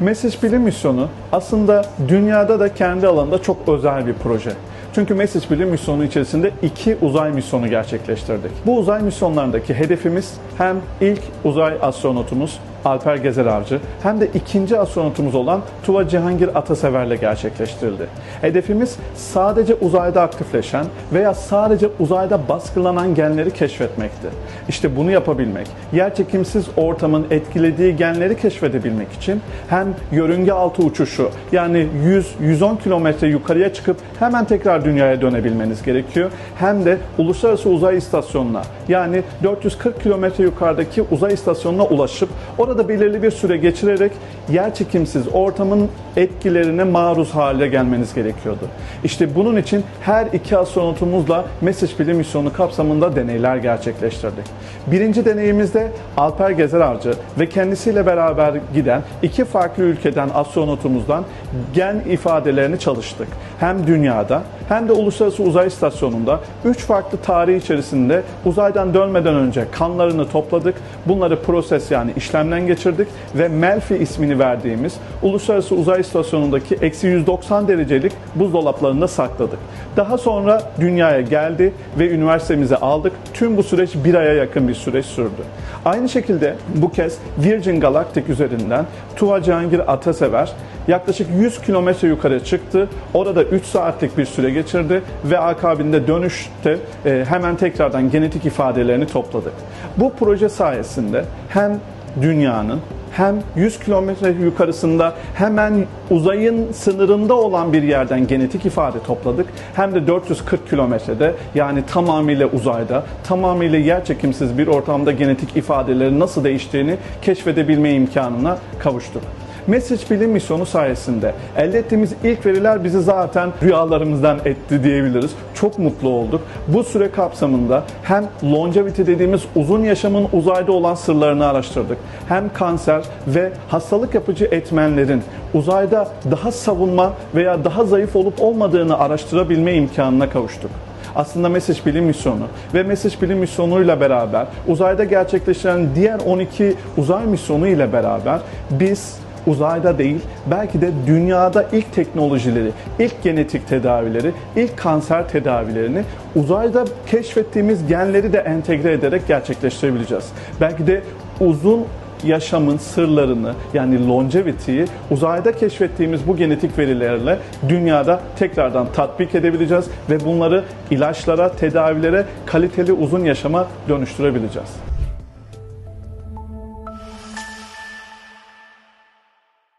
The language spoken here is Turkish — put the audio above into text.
Message Bilim Misyonu aslında dünyada da kendi alanında çok özel bir proje. Çünkü Message Bilim Misyonu içerisinde iki uzay misyonu gerçekleştirdik. Bu uzay misyonlarındaki hedefimiz hem ilk uzay astronotumuz Alper Gezer Avcı hem de ikinci astronotumuz olan Tuva Cihangir Atasever'le gerçekleştirildi. Hedefimiz sadece uzayda aktifleşen veya sadece uzayda baskılanan genleri keşfetmekti. İşte bunu yapabilmek, yerçekimsiz ortamın etkilediği genleri keşfedebilmek için hem yörünge altı uçuşu yani 100-110 kilometre yukarıya çıkıp hemen tekrar dünyaya dönebilmeniz gerekiyor. Hem de Uluslararası Uzay İstasyonu'na yani 440 kilometre yukarıdaki uzay istasyonuna ulaşıp orada belirli bir süre geçirerek yerçekimsiz ortamın etkilerine maruz hale gelmeniz gerekiyordu. İşte bunun için her iki astronotumuzla Message Bilim Misyonu kapsamında deneyler gerçekleştirdik. Birinci deneyimizde Alper Gezer Avcı ve kendisiyle beraber giden iki farklı ülkeden astronotumuzdan gen ifadelerini çalıştık. Hem dünyada hem de Uluslararası Uzay İstasyonu'nda üç farklı tarih içerisinde uzaydan dönmeden önce kanlarını topladık. Bunları proses yani işlemden geçirdik ve Melfi ismini verdiğimiz Uluslararası Uzay İstasyonu'ndaki eksi 190 derecelik buzdolaplarında sakladık. Daha sonra dünyaya geldi ve üniversitemize aldık. Tüm bu süreç bir aya yakın bir süreç sürdü. Aynı şekilde bu kez Virgin Galactic üzerinden Tuva Cihangir Atasever yaklaşık 100 kilometre yukarı çıktı. Orada 3 saatlik bir süre geçirdi ve akabinde dönüşte e, hemen tekrardan genetik ifadelerini topladık. Bu proje sayesinde hem dünyanın hem 100 kilometre yukarısında hemen uzayın sınırında olan bir yerden genetik ifade topladık. Hem de 440 kilometrede yani tamamıyla uzayda, tamamıyla yerçekimsiz bir ortamda genetik ifadelerin nasıl değiştiğini keşfedebilme imkanına kavuştuk. Message Bilim Misyonu sayesinde elde ettiğimiz ilk veriler bizi zaten rüyalarımızdan etti diyebiliriz. Çok mutlu olduk. Bu süre kapsamında hem longevity dediğimiz uzun yaşamın uzayda olan sırlarını araştırdık. Hem kanser ve hastalık yapıcı etmenlerin uzayda daha savunma veya daha zayıf olup olmadığını araştırabilme imkanına kavuştuk aslında Message Bilim Misyonu ve Message Bilim Misyonu ile beraber uzayda gerçekleşen diğer 12 uzay misyonu ile beraber biz uzayda değil belki de dünyada ilk teknolojileri, ilk genetik tedavileri, ilk kanser tedavilerini uzayda keşfettiğimiz genleri de entegre ederek gerçekleştirebileceğiz. Belki de uzun yaşamın sırlarını yani longevity'yi uzayda keşfettiğimiz bu genetik verilerle dünyada tekrardan tatbik edebileceğiz ve bunları ilaçlara, tedavilere, kaliteli uzun yaşama dönüştürebileceğiz.